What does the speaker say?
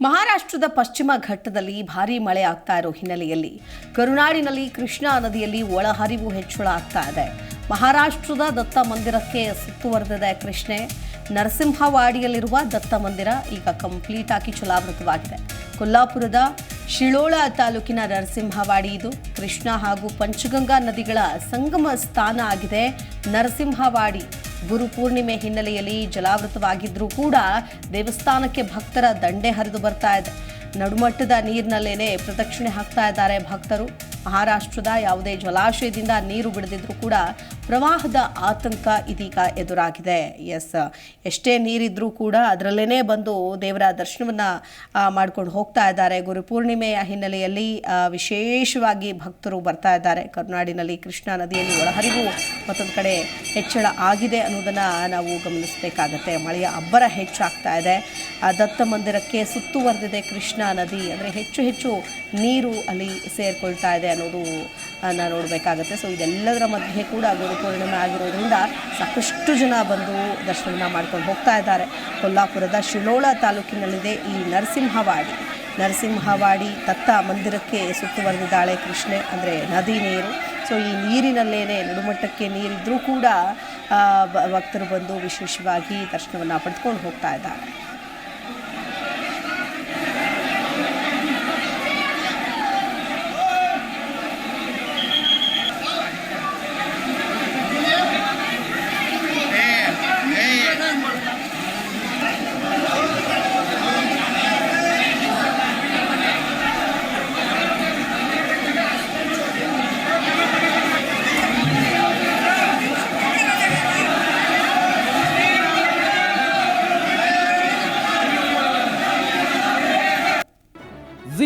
ಮಹಾರಾಷ್ಟ್ರದ ಪಶ್ಚಿಮ ಘಟ್ಟದಲ್ಲಿ ಭಾರೀ ಮಳೆ ಆಗ್ತಾ ಇರೋ ಹಿನ್ನೆಲೆಯಲ್ಲಿ ಕರುನಾಡಿನಲ್ಲಿ ಕೃಷ್ಣಾ ನದಿಯಲ್ಲಿ ಒಳಹರಿವು ಹೆಚ್ಚಳ ಆಗ್ತಾ ಇದೆ. ಮಹಾರಾಷ್ಟ್ರದ ದತ್ತ ಮಂದಿರಕ್ಕೆ ಸುತ್ತುವರೆದಿದೆ ಕೃಷ್ಣೆ. ನರಸಿಂಹವಾಡಿಯಲ್ಲಿರುವ ದತ್ತ ಮಂದಿರ ಈಗ ಕಂಪ್ಲೀಟ್ ಆಗಿ ಜಲಾವೃತವಾಗಿದೆ. ಕೊಲ್ಲಾಪುರದ ಶಿಳೋಳ ತಾಲೂಕಿನ ನರಸಿಂಹವಾಡಿ ಇದು. ಕೃಷ್ಣ ಹಾಗೂ ಪಂಚಗಂಗಾ ನದಿಗಳ ಸಂಗಮ ಸ್ಥಾನ ಆಗಿದೆ ನರಸಿಂಹವಾಡಿ. ಗುರು ಪೂರ್ಣಿಮೆ ಹಿನ್ನೆಲೆಯಲ್ಲಿ ಜಲಾವೃತವಾಗಿದ್ರೂ ಕೂಡ ದೇವಸ್ಥಾನಕ್ಕೆ ಭಕ್ತರ ದಂಡೆ ಹರಿದು ಬರ್ತಾ ಇದೆ. ನಡುಮಟ್ಟದ ನೀರಿನಲ್ಲೇನೆ ಪ್ರದಕ್ಷಿಣೆ ಹಾಕ್ತಾ ಇದ್ದಾರೆ ಭಕ್ತರು. ಮಹಾರಾಷ್ಟ್ರದ ಯಾವುದೇ ಜಲಾಶಯದಿಂದ ನೀರು ಬಿಡದಿದ್ರು ಕೂಡ ಪ್ರವಾಹದ ಆತಂಕ ಇದೀಗ ಎದುರಾಗಿದೆ. ಎಸ್, ಎಷ್ಟೇ ನೀರಿದ್ರೂ ಕೂಡ ಅದರಲ್ಲೇ ಬಂದು ದೇವರ ದರ್ಶನವನ್ನು ಮಾಡ್ಕೊಂಡು ಹೋಗ್ತಾ ಇದ್ದಾರೆ. ಗುರುಪೂರ್ಣಿಮೆಯ ಹಿನ್ನೆಲೆಯಲ್ಲಿ ವಿಶೇಷವಾಗಿ ಭಕ್ತರು ಬರ್ತಾ ಇದ್ದಾರೆ. ಕರುನಾಡಿನಲ್ಲಿ ಕೃಷ್ಣಾ ನದಿಯಲ್ಲಿ ಒಳಹರಿವು ಮತ್ತೊಂದು ಕಡೆ ಹೆಚ್ಚಳ ಆಗಿದೆ ಅನ್ನೋದನ್ನು ನಾವು ಗಮನಿಸಬೇಕಾಗತ್ತೆ. ಮಳೆಯ ಅಬ್ಬರ ಹೆಚ್ಚಾಗ್ತಾ ಇದೆ. ದತ್ತ ಮಂದಿರಕ್ಕೆ ಸುತ್ತುವರೆದಿದೆ ಕೃಷ್ಣಾ ನದಿ. ಅಂದರೆ ಹೆಚ್ಚು ಹೆಚ್ಚು ನೀರು ಅಲ್ಲಿ ಸೇರಿಕೊಳ್ತಾ ಇದೆ ಅನ್ನೋದು ನಾವು ನೋಡಬೇಕಾಗತ್ತೆ. ಸೊ ಇದೆಲ್ಲದರ ಮಧ್ಯೆ ಕೂಡ ಗುರುಪೂರ್ಣಿಮೆ ಆಗಿರೋದ್ರಿಂದ ಸಾಕಷ್ಟು ಜನ ಬಂದು ದರ್ಶನ ಮಾಡ್ಕೊಂಡು ಹೋಗ್ತಾ ಇದ್ದಾರೆ. ಕೊಲ್ಲಾಪುರದ ಶಿಳೋಳ ತಾಲೂಕಿನಲ್ಲಿದೆ ಈ ನರಸಿಂಹವಾಡಿ. ನರಸಿಂಹವಾಡಿ ದತ್ತ ಮಂದಿರಕ್ಕೆ ಸುತ್ತುವರೆದಿದ್ದಾಳೆ ಕೃಷ್ಣೆ, ಅಂದರೆ ನದಿ ನೀರು. ಸೊ ಈ ನೀರಿನಲ್ಲೇನೆ ನಡುಮಟ್ಟಕ್ಕೆ ನೀರಿದ್ದರೂ ಕೂಡ ಭಕ್ತರು ಬಂದು ವಿಶೇಷವಾಗಿ ದರ್ಶನವನ್ನು ಪಡೆದುಕೊಂಡು ಹೋಗ್ತಾ ಇದ್ದಾರೆ.